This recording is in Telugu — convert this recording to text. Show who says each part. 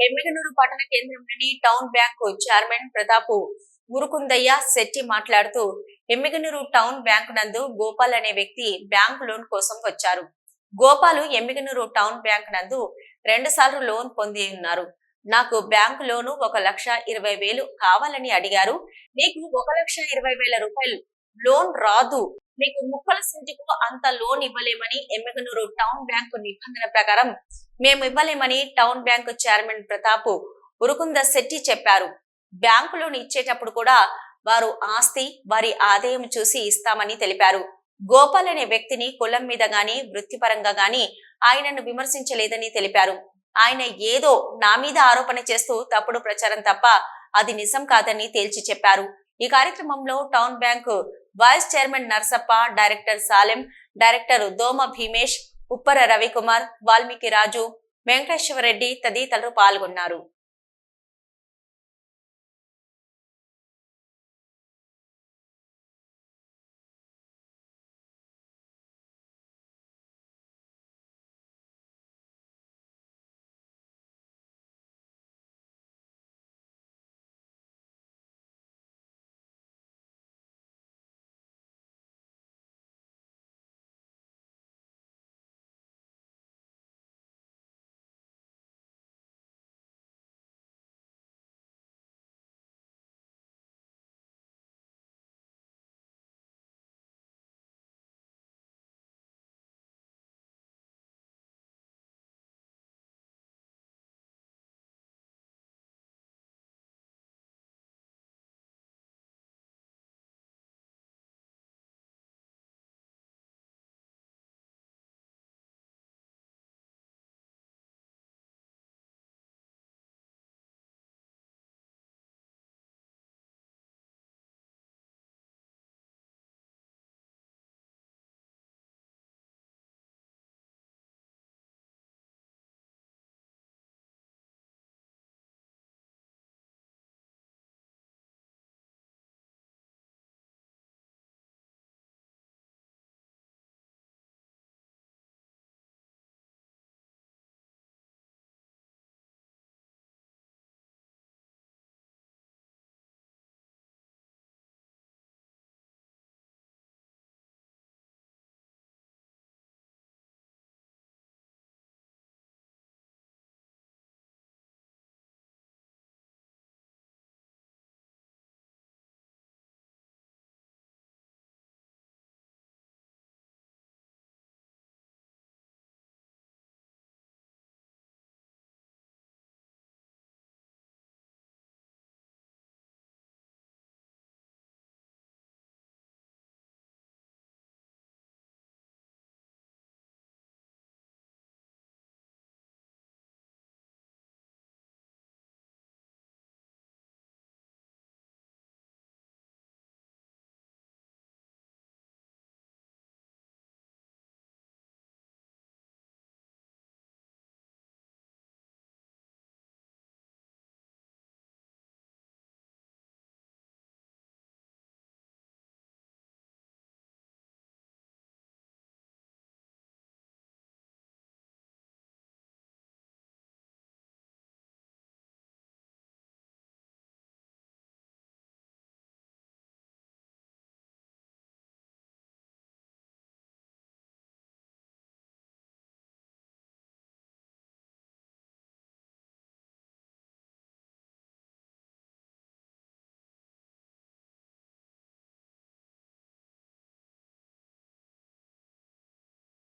Speaker 1: ఎమ్మిగనూరు పట్టణ కేంద్రంలోని town bank chairman Pratap Gurukundayya Shetty మాట్లాడుతూ ఎమ్మిగనూరు టౌన్ బ్యాంకు నందు గోపాల్ అనే వ్యక్తి బ్యాంకు లోన్ కోసం వచ్చారు. గోపాలు ఎమ్మిగనూరు టౌన్ బ్యాంక్ నందు రెండు సార్లు లోన్ పొంది ఉన్నారు. నాకు బ్యాంకు లోను ఒక లక్ష ఇరవై వేలు కావాలని అడిగారు. నీకు ఒక లక్ష ఇరవై వేల రూపాయలు లోన్ రాదు. మీకు ముక్కల సెంటుకు అంత లోన్ ఇవ్వలేమని ఎమ్మెగనూరు టౌన్ బ్యాంకు నిబంధన ప్రకారం మేము ఇవ్వలేమని town bank chairman Pratap Urukunda Shetty చెప్పారు. బ్యాంకు లోన్ ఇచ్చేటప్పుడు కూడా వారు ఆస్తి వారి ఆదాయం చూసి ఇస్తామని తెలిపారు. గోపాల్ అనే వ్యక్తిని కులం మీద గాని వృత్తిపరంగా గాని ఆయనను విమర్శించలేదని తెలిపారు. ఆయన ఏదో నా మీద ఆరోపణ చేస్తూ తప్పుడు ప్రచారం తప్ప అది నిజం కాదని తేల్చి చెప్పారు. ఈ కార్యక్రమంలో town bank vice chairman Narsappa director Salem director Doma Bheemesh Uppara Ravikumar Valmiki రాజు వెంకటేశ్వర రెడ్డి తదితరులు పాల్గొన్నారు.